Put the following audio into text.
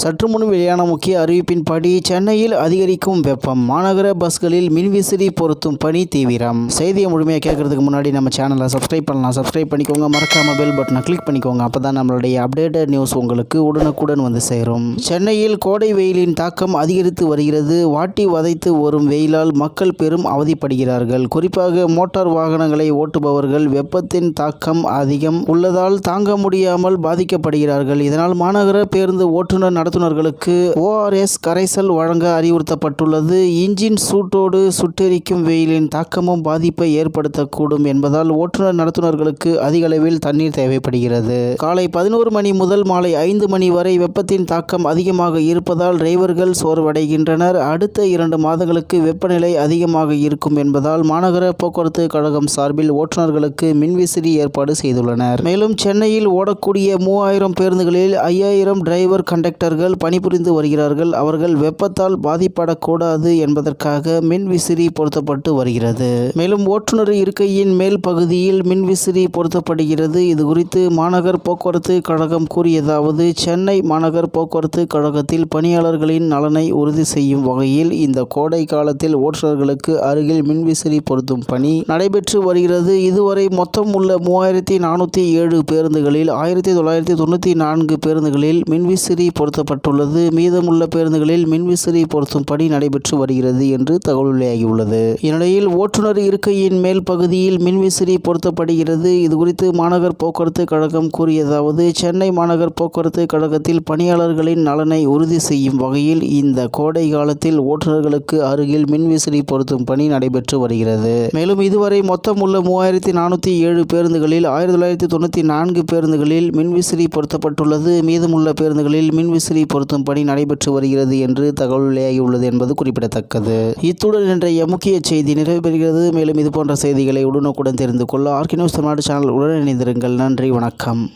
சற்று முன் வெளியான முக்கிய அறிவிப்பின்படி சென்னையில் அதிகரிக்கும் வெப்பம். மாநகர பஸ்களில் மின்விசிறி பொருத்தும் பணி தீவிரம். செய்தியை முழுமையாக கேட்கறதுக்கு முன்னாடி நம்ம சேனலை சப்ஸ்கிரைப் பண்ணலாம். சப்ஸ்கிரைப் பண்ணிக்கோங்க. மறக்காம பெல் பட்டனை கிளிக் பண்ணிக்கோங்க. அப்பதான் நம்மளுடைய அப்டேட்டட் நியூஸ் உங்களுக்கு உடனுக்குடன் வந்து சேரும். சென்னையில் கோடை வெயிலின் தாக்கம் அதிகரித்து வருகிறது. வாட்டி வதைத்து வரும் வெயிலால் மக்கள் பெரும் அவதிப்படுகிறார்கள். குறிப்பாக மோட்டார் வாகனங்களை ஓட்டுபவர்கள் வெப்பத்தின் தாக்கம் அதிகம் உள்ளதால் தாங்க முடியாமல் பாதிக்கப்படுகிறார்கள். இதனால் மாநகர பேருந்து ஓட்டுநர் நடத்துனர்களுக்கு ஓஆர்எஸ் கரைசல் வழங்க அறிவுறுத்தப்பட்டுள்ளது. இன்ஜின் சூட்டோடு சுட்டெரிக்கும் வெயிலின் தாக்கமும் பாதிப்பை ஏற்படுத்தக்கூடும் என்பதால் ஓட்டுநர் நடத்துனர்களுக்கு அதிக அளவில் தண்ணீர் தேவைப்படுகிறது. காலை பதினோரு மணி முதல் மாலை ஐந்து மணி வரை வெப்பத்தின் தாக்கம் அதிகமாக இருப்பதால் டிரைவர்கள் சோர்வடைகின்றனர். அடுத்த இரண்டு மாதங்களுக்கு வெப்பநிலை அதிகமாக இருக்கும் என்பதால் மாநகர போக்குவரத்து கழகம் சார்பில் ஓட்டுநர்களுக்கு மின்விசிறி ஏற்பாடு செய்துள்ளனர். மேலும் சென்னையில் ஓடக்கூடிய மூவாயிரம் பேருந்துகளில் ஐயாயிரம் டிரைவர் கண்டக்டர்கள் பணிபுரிந்து வருகிறார்கள். அவர்கள் வெப்பத்தால் பாதிப்படக்கூடாது என்பதற்காக மின் விசிறி பொருத்தப்பட்டு வருகிறது. மேலும் ஓட்டுநர் இருக்கையின் மேல் பகுதியில் மின் விசிறி பொருத்தப்படுகிறது. இது குறித்து மாநகர் போக்குவரத்து கழகம் கூறியதாவது சென்னை மாநகர் போக்குவரத்து கழகத்தில் பணியாளர்களின் நலனை உறுதி செய்யும் வகையில் இந்த கோடை காலத்தில் ஓட்டுநர்களுக்கு அருகில் மின்விசிறி பொருத்தும் பணி நடைபெற்று வருகிறது. இதுவரை மொத்தம் உள்ள மூவாயிரத்தி நானூற்றி ஏழு பேருந்துகளில் ஆயிரத்தி தொள்ளாயிரத்தி தொண்ணூற்றி நான்கு பேருந்துகளில் மின்விசிறி செய்யப்பட்டுள்ளது மீதமுள்ள பேருந்துகளில் மின்விசிறி பொருத்தும் பணி நடைபெற்று வருகிறது என்று தகவல் வெளியாகியுள்ளது. இந்நிலையில் ஓட்டுநர் இருக்கையின் மேல் பகுதியில் மின்விசிறி பொருத்தப்படுகிறது. இதுகுறித்து மாநகர் போக்குவரத்து கழகம் கூறியதாவது சென்னை மாநகர் போக்குவரத்து கழகத்தில் பணியாளர்களின் நலனை உறுதி செய்யும் வகையில் இந்த கோடை காலத்தில் ஓட்டுநர்களுக்கு அருகில் மின்விசிறி பொருத்தும் பணி நடைபெற்று வருகிறது. மேலும் இதுவரை மொத்தம் உள்ள மூவாயிரத்தி நானூற்றி ஏழு பேருந்துகளில் ஆயிரத்தி தொள்ளாயிரத்தி தொண்ணூற்றி நான்கு பேருந்துகளில் மின்விசிறி பொருத்தப்பட்டுள்ளது. மீதமுள்ள பேருந்துகளில் மின்விசிறி பொருத்தும் பணி நடைபெற்று வருகிறது என்று தகவல் வெளியாகியுள்ளது என்பது குறிப்பிடத்தக்கது. இத்துடன் இன்றைய முக்கிய செய்தி நிறைவு பெறுகிறது. மேலும் இது போன்ற செய்திகளை உடனுக்குடன் தெரிந்து கொள்ள ஆர்கி தமிழ்நாடு சேனல் உடன் இணைந்திருங்கள். நன்றி வணக்கம்.